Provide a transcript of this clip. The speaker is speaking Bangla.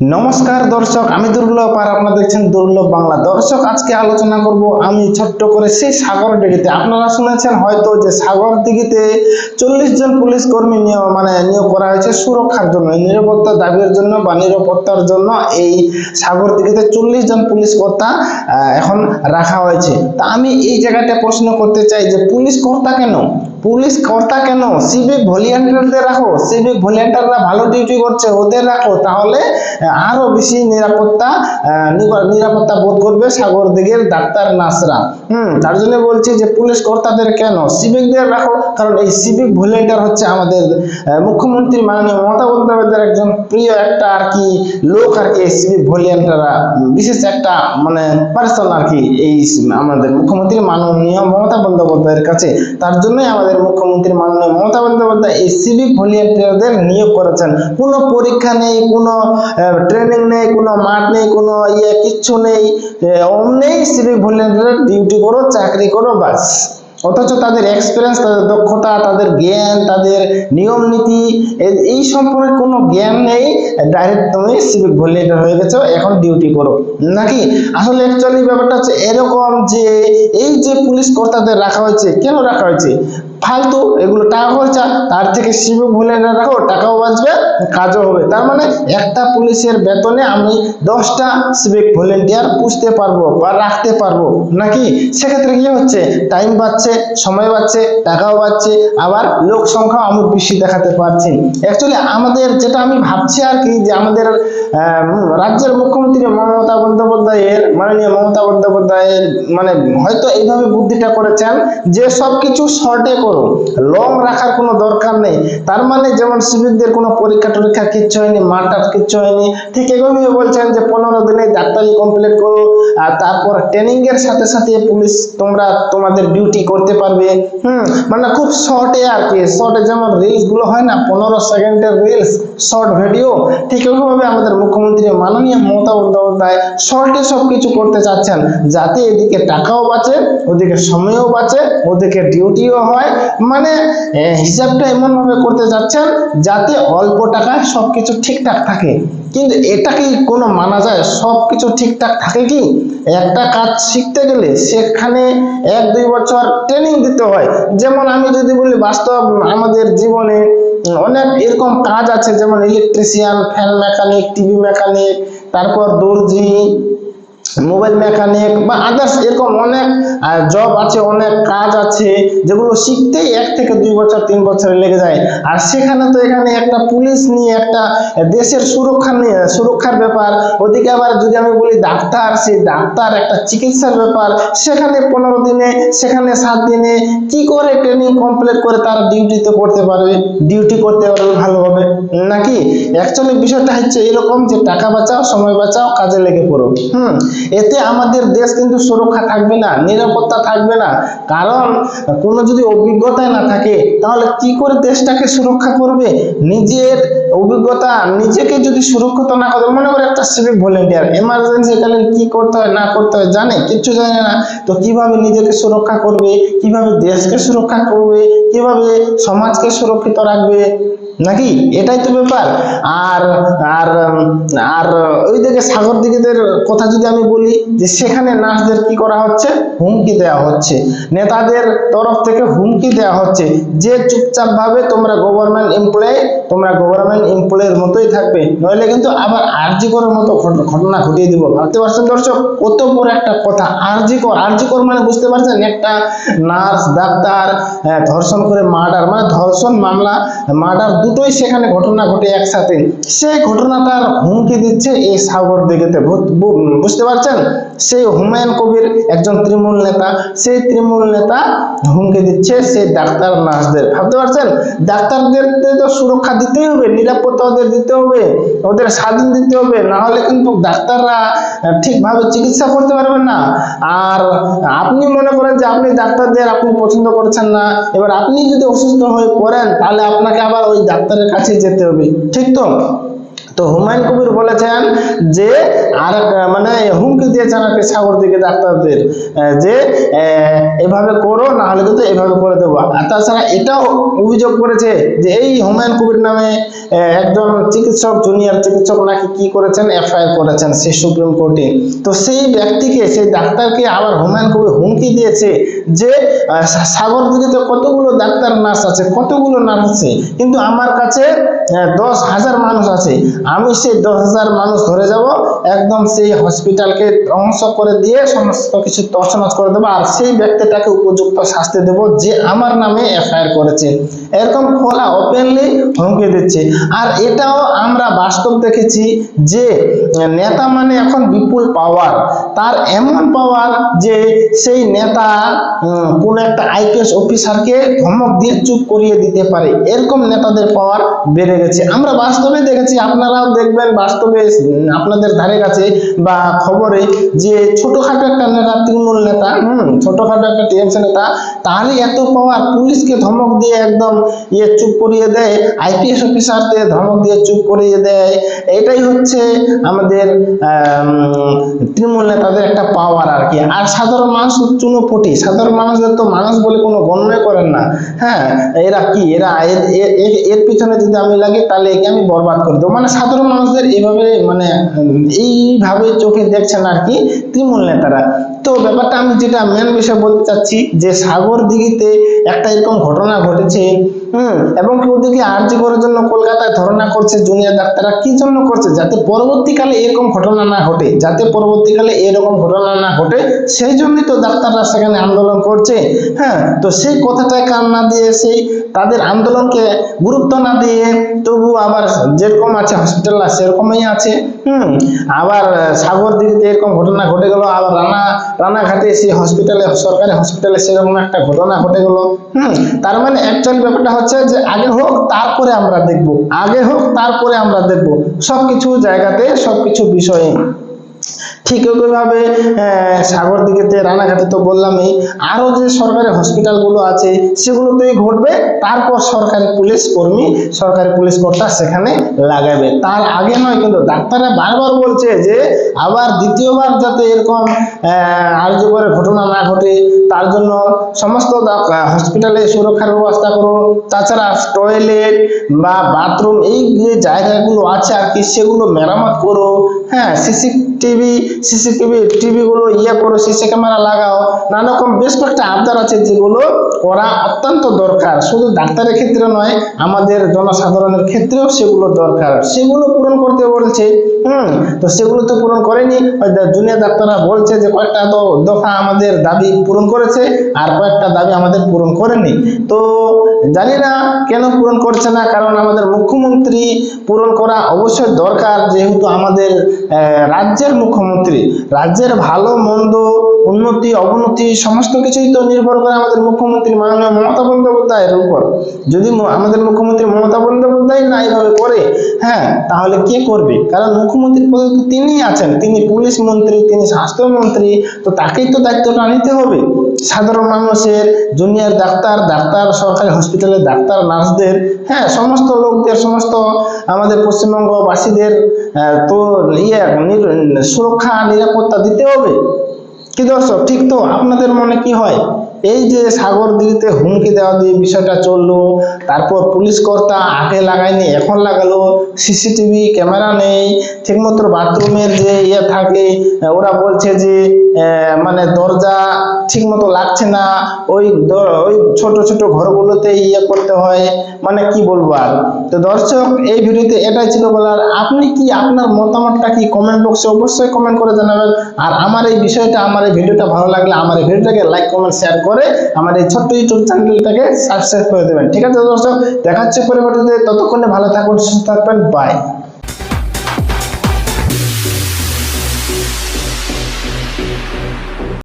নমস্কার দর্শক, আমি দুর্লভ আর আপনারা দেখছেন দুর্লভ বাংলা। দর্শক, আজকে আলোচনা করব আমি ছোট্ট করে সেই সাগর দিঘিতে। আপনারা শুনেছেন হয়তো যে সাগর দিঘিতে চল্লিশ জন পুলিশ কর্মী নিয়োগ মানে নিয়োগ করা হয়েছে সুরক্ষার জন্য নিরাপত্তা দাবির জন্য বা নিরাপত্তার জন্য এই সাগর দিঘিতে চল্লিশ জন পুলিশ কর্তা এখন রাখা হয়েছে। তা আমি এই জায়গাটা প্রশ্ন করতে চাই যে পুলিশ কর্তা কেন? পুলিশ কর্তা কেন? সিভিক ভলেন্টিয়ারদের রাখো। সিভিক ভলেন্টিয়াররা ভালো ডিউটি করছে, ওদের রাখো। তাহলে আরও বেশি নিরাপত্তা নিরাপত্তা বোধ করবে সাগর দিকের ডাক্তার নার্সরা হুম, তার জন্য বলছি যে পুলিশ কর্তাদের কেন? সিভিকদের রাখো, কারণ এই সিভিক ভলেন্টিয়ার হচ্ছে আমাদের মুখ্যমন্ত্রী মাননীয় মমতা বন্দ্যোপাধ্যায়ের একজন প্রিয় একটা আর কি লোক আর কি সিভিক ভলেন্টিয়াররা। বিশেষ একটা মানে পার্সন আর কি এই আমাদের মুখ্যমন্ত্রী মাননীয় মমতা বন্দ্যোপাধ্যায়ের কাছে। তার জন্যই আমাদের মুখ্যমন্ত্রী মাননীয় মমতা বন্দ্যোপাধ্যায় এই সিভিক ভলেন্টিয়ারদের নিয়োগ করেছেন। কোনো পরীক্ষা নেই, কোনো ট্রেনিং নেই, কোনো মাঠ নেই, কোনো ইয়ে কিচ্ছু নেই। অমনি সিভিক ভলেন্টিয়ার ডিউটি করো, চাকরি করো, বাস। অথচ তাদের এক্সপিরিয়েন্স তাদের দক্ষতা, তাদের জ্ঞান, তাদের নিয়ম নীতি এই সম্পর্কে কোনো জ্ঞান নেই। ডাইরেক্ট তুমি সিভিক ভলেন্টিয়ার হয়ে গেছো, এখন ডিউটি করো। নাকি? আসলে অ্যাকচুয়ালি ব্যাপারটা হচ্ছে এরকম যে, এই যে পুলিশ কর্তাদের রাখা হয়েছে, কেন রাখা হয়েছে? ফালতু, এগুলো টাকা খরচা, তার থেকে সিভিক ভলেন্টিয়ার রাখো, টাকাও বাঁচবে, কাজও হবে। তার মানে একটা পুলিশের বেতনে আমি দশটা সিভিক ভলেন্টিয়ার পুষতে পারব বা রাখতে পারব, নাকি? সেক্ষেত্রে কি হচ্ছে? টাইম বাঁচছে, সময় বাঁচছে, টাকাও বাঁচছে, আবার লোক সংখ্যাও আমি বেশি দেখাতে পারছি। অ্যাকচুয়ালি আমাদের যেটা আমি ভাবছি আর কি, যে আমাদের রাজ্যের মুখ্যমন্ত্রী মমতা বন্দ্যোপাধ্যায়ের, মাননীয় মমতা বন্দ্যোপাধ্যায়ের মানে হয়তো এইভাবে বুদ্ধিটা করেছেন, যে সব কিছু শর্টে করো লং রাখার কোনো দরকার নেই। তার মানে যেমন সিভিকদের কোনো পরীক্ষা টরীক্ষা কিচ্ছু হয়নি মার্টার কিচ্ছু হয়নি, ঠিক এভাবেই বলছেন যে পনেরো দিনে ডাক্তারি কমপ্লিট করো, আর তারপর ট্রেনিং এর সাথে সাথে পুলিশ তোমরা তোমাদের ডিউটি করতে পারবে। হুম মানে খুব শর্টে আর কি শর্টে যেমন রিলসগুলো হয় না, পনেরো সেকেন্ডের রিলস শর্ট ভিডিও ঠিক ওইভাবে আমাদের মুখ্যমন্ত্রী মাননীয় মমতা বন্দ্যোপাধ্যায় শর্টে সব কিছু করতে চাচ্ছেন, যাতে এদিকে টাকাও বাঁচে, ওদিকে সময়ও বাঁচে, ওদিকে ডিউটিও হয় মানে হিসাবটা এমন ভাবে করতে যাচ্ছেন যাতে অল্প টাকায় সবকিছু ঠিকঠাক থাকে। কিন্তু এটা কি কোনো মানা যায়? সব কিছু ঠিকঠাক থাকে কি? একটা কাজ শিখতে গেলে সেখানে এক, দুই বছর ট্রেনিং দিতে হয়। যেমন আমি যদি বলি, বাস্তব আমাদের জীবনে অনেক এরকম কাজ আছে, যেমন electrician fan mechanic TV mechanic তারপর দর্জি মোবাইল মেকানিক বা আদার্স এরকম অনেক জব আছে, অনেক কাজ আছে, যেগুলো শিখতেই এক থেকে দুই বছর, তিন বছর লেগে যায়। আর সেখানে তো এখানে একটা পুলিশ নিয়ে, একটা দেশের সুরক্ষা নিয়ে, সুরক্ষার ব্যাপার। ওদিকে আবার যদি আমি বলি ডাক্তার, সেই ডাক্তার একটা চিকিৎসার ব্যাপার। সেখানে পনেরো দিনে, সেখানে সাত দিনে কি করে ট্রেনিং কমপ্লিট করে তারা ডিউটিতে করতে পারবে? ডিউটি করতে পারবে ভালোভাবে অ্যাকচুয়ালি বিষয়টা হচ্ছে এরকম যে টাকা বাঁচাও, সময় বাঁচাও, কাজে লেগে পড়ো। হুম? এতে আমাদের দেশ কিন্তু সুরক্ষা থাকবে না, নিরাপত্তা থাকবে না। কারণ, কোনো যদি অভিজ্ঞতাই না থাকে, তাহলে কি করে দেশটাকে সুরক্ষা করবে? নিজের অভিজ্ঞতা, নিজেকে যদি সুরক্ষিত না করে, মনে করে একটা সিভিক ভলেন্টিয়ার এমার্জেন্সি কালীন কি করতে হয়, না করতে হয়, জানে? কিচ্ছু জানে না। তো কীভাবে নিজেকে সুরক্ষা করবে? কীভাবে দেশকে সুরক্ষা করবে? কীভাবে সমাজকে সুরক্ষিত রাখবে? নাকি? এটাই তো ব্যাপার। আর আর আর ওই দিকে সাগর দিকেদের কথা যদি আমি বলি, যে সেখানে নার্সদের কি করা হচ্ছে? হুমকি দেওয়া হচ্ছে। নেতাদের তরফ থেকে হুমকি দেওয়া হচ্ছে। যে চুপচাপ ভাবে তোমরা গভর্নমেন্ট এমপ্লয় তোমরা গভর্নমেন্ট এমপ্লয়ের মতোই থাকবে, নইলে কিন্তু আবার আরজি করার মতো ঘটনা ঘটিয়ে দিব। ভাবতে পারছেন দর্শক? কত বড় একটা কথা আরজি কর আরজি কর মানে বুঝতে পারছেন? একটা নার্স, ডাক্তার ধর্ষণ করে মার্ডার মানে ধর্ষণ মামলা, মার্ডার দুটোই সেখানে ঘটনা ঘটে একসাথে। সেই ঘটনাটার হুমকি দিচ্ছে এই সাগর দিঘিতে বুঝতে পারছেন? সেই হুমায়ুন কবির একজন তৃণমূল নেতা, সেই তৃণমূল নেতা হুমকি দিচ্ছে সেই ডাক্তার নার্সদের। ভাবতে পারছেন? ডাক্তারদের তো সুরক্ষা দিতেই হবে, নিরাপত্তা ওদের দিতে হবে, ওদের স্বাধীন দিতে হবে। না হলে কিন্তু ডাক্তাররা ঠিকভাবে চিকিৎসা করতে পারবেন না। আর আপনি মনে করেন যে আপনি ডাক্তারদের আপনি পছন্দ করছেন না, এবার আপনি যদি অসুস্থ হয়ে পড়েন, তাহলে আপনাকে আবার ওই ডাক্তারের কাছে যেতে হবে ঠিক তো? তো হুমায়ুন কবির বলেছেন যে আর মানে হুমকি দিয়েছেন আর কি সাগর দিকে ডাক্তারদের যে এভাবে করো না হলে কিন্তু এভাবে করে দেবো। আর তাছাড়া এটাও অভিযোগ করেছে যে এই হুমায়ুন কবির নামে একজন চিকিৎসক, জুনিয়র চিকিৎসক নাকি কি করেছেন, এফআইআর করেছেন সেই সুপ্রিম কোর্টে। তো সেই ব্যক্তিকে, সেই ডাক্তারকে আবার হুমায়ুন কবির হুমকি দিয়েছে যে সাগর দিকে তো কতগুলো ডাক্তার, নার্স আছে, কতগুলো নার্স আছে, কিন্তু আমার কাছে দশ হাজার মানুষ আছে। আমি সেই দশ হাজার মানুষ ধরে যাব, একদম সেই হসপিটালকে ধ্বংস করে দিয়ে সমস্ত কিছু তছনছ করে দেবো আর সেই ব্যক্তিটাকে উপযুক্ত শাস্তি দেবো যে আমার নামে এফআইআর করেছে। এরকম খোলা ওপেনলি হুমকি দিচ্ছে। আর এটাও আমরা বাস্তব দেখেছি যে নেতা মানে এখন বিপুল পাওয়ার তার এমন পাওয়ার যে সেই নেতা কোন একটা আইপিএস অফিসারকে ধমক দিয়ে চুপ করিয়ে দিতে পারে। এরকম নেতাদের পাওয়ার বেড়ে গেছে। আমরা বাস্তবে দেখেছি আপনারাও দেখবেন বাস্তবে আপনাদের ধারে কাছে বা খবরে যে ছোটখাটো একটা নেতা তৃণমূল নেতা হুম ছোটখাটো একটা টিএমসি নেতা তারই এত পাওয়ার পুলিশকে ধমক দিয়ে একদম ইয়ে চুপ করিয়ে দেয় আইপিএস অফিসারকে ধমক দিয়ে চুপ করিয়ে দেয় এটাই হচ্ছে আমাদের আম, তৃণমূল নেতাদের একটা পাওয়ার আর কি। আর সাধারণ মানুষ চুনোপটি সাধারণ মানুষদের তো মানুষ বলে কোনো গণ্যই করেন না। হ্যাঁ এরা কি? এরা এর- পিছনে যদি আমি লাগি, তাহলে একে আমি বরবাদ করে দেবো। মানে সাধারণ মানুষদের এইভাবে মানে এইভাবে চোখে দেখছেন আর কি তৃণমূল নেতারা। তো ব্যাপারটা আমি যেটা মেন বিষয় বলতে চাচ্ছি, যে সাগর দিঘিতে একটা এরকম ঘটনা ঘটেছে। হুম, এবং কি ওদিকে আর্জি করার জন্য কলকাতায় ধর্ণা করছে, জুনিয়র ডাক্তাররা কি জন্য করছে? যাতে পরবর্তীকালে এরকম ঘটনা না ঘটে, যাতে পরবর্তীকালে এরকম ঘটনা না ঘটে, সেই জন্যই তো ডাক্তাররা সেখানে আন্দোলন করছে। হ্যাঁ তো সেই কথাটায় কান না দিয়ে, সেই তাদের আন্দোলনকে গুরুত্ব না দিয়ে তবু আবার যেরকম আছে হসপিটাল সেরকমই আছে। হুম, আবার সাগর দিঘিতে এরকম ঘটনা ঘটে গেল, আবার রানা, রানাঘাটে সেই হসপিটালে সরকারি হসপিটালে সেরকম একটা ঘটনা ঘটে গেল। হুম, তার মানে অ্যাকচুয়াল ব্যাপারটা হচ্ছে যে আগে হোক, তারপরে আমরা দেখব। আগে হোক, তারপরে আমরা দেখব। সবকিছু জায়গাতে, সবকিছু বিষয়ে ঠিক ওইভাবে সাগর দিকেতে রানাঘাটে তো বললামই, আরও যে সরকারি হসপিটালগুলো আছে, সেগুলোতেই ঘটবে। তারপর সরকারি পুলিশ কর্মী, সরকারি পুলিশ কর্তা সেখানে লাগাবে। তার আগে নয়, কিন্তু ডাক্তাররা বারবার বলছে যে, আবার দ্বিতীয়বার যাতে এরকম আর্যকরের ঘটনা না ঘটে, তার জন্য সমস্ত হসপিটালে সুরক্ষার ব্যবস্থা করো। তাছাড়া টয়লেট বা বাথরুম এই যে জায়গাগুলো আছে আর কি, সেগুলো মেরামত করো। হ্যাঁ সিসি টিভি সিসি টিভি টিভিগুলো ইয়ে করো, সিসি ক্যামেরা লাগাও। নানা রকম বেশ কয়েকটা আবদার আছে যেগুলো করা অত্যন্ত দরকার। শুধু ডাক্তারের ক্ষেত্রে নয়, আমাদের জনসাধারণের ক্ষেত্রেও সেগুলো দরকার। সেগুলো পূরণ করতে বলছে হুম, তো সেগুলো তো পূরণ করেনি। জুনিয়র ডাক্তাররা বলছে যে কয়েকটা তো দফা আমাদের দাবি পূরণ করেছে আর কয়েকটা দাবি আমাদের পূরণ করেনি। তো জানি না কেন পূরণ করছে না, কারণ আমাদের মুখ্যমন্ত্রী পূরণ করা অবশ্যই দরকার, যেহেতু আমাদের রাজ্যের মুখ্যমন্ত্রী, রাজ্যের ভালো, মন্দ উন্নতি, অবনতি, সমস্ত কিছুই তো নির্ভর করে আমাদের মুখ্যমন্ত্রী মাননীয় মমতা বন্দ্যোপাধ্যায়ের উপর। যদি আমাদের মুখ্যমন্ত্রী মমতা বন্দ্যোপাধ্যায় না এইভাবে করে হ্যাঁ তাহলে কে করবে? কারণ মুখ্যমন্ত্রী পদে তো তিনিই আছেন, তিনি পুলিশ মন্ত্রী, তিনি স্বাস্থ্যমন্ত্রী তো তাকেই তো দায়িত্বটা নিতে হবে। সাধারণ মানুষের, জুনিয়র ডাক্তার ডাক্তার, সরকারি হসপিটালের ডাক্তার, নার্সদের হ্যাঁ সমস্ত লোকদের, সমস্ত আমাদের পশ্চিমবঙ্গবাসীদের তো ইয়ে সুরক্ষা, নিরাপত্তা দিতে হবে। কি দর্শক ঠিক তো? আপনাদের মনে কি হয়? এই যে সাগর দিঘিতে হুমকি দেওয়া দিয়ে বিষয়টা চলল, তারপর পুলিশ কর্তা আগে লাগায়নি, এখন লাগালো, সিসিটিভি ক্যামেরা নেই, ঠিকমতো বাথরুমের যে ইয়ে থাকে, ওরা বলছে যে মানে দরজা ঠিকমতো লাগছে না, ওই ওই ছোট ছোট ঘরগুলোতে ইয়ে করতে হয় মানে কি বলব আর? তো দর্শক, এই ভিডিওতে এটাই ছিল বলার। আপনি কি আপনার মতামতটা কি কমেন্ট বক্সে অবশ্যই কমেন্ট করে জানাবেন। আর আমার এই বিষয়টা, আমার এই ভিডিওটা ভালো লাগলে আমার এই ভিডিওটাকে লাইক কমেন্ট শেয়ার করে আমার এই ছোট্ট ইউটিউব চ্যানেলটাকে সাবস্ক্রাইব করে দেবেন। ঠিক আছে দর্শক, দেখাচ্ছে পরিবর্তে ততক্ষণে ভালো থাকুন, সুস্থ থাকবেন। বাই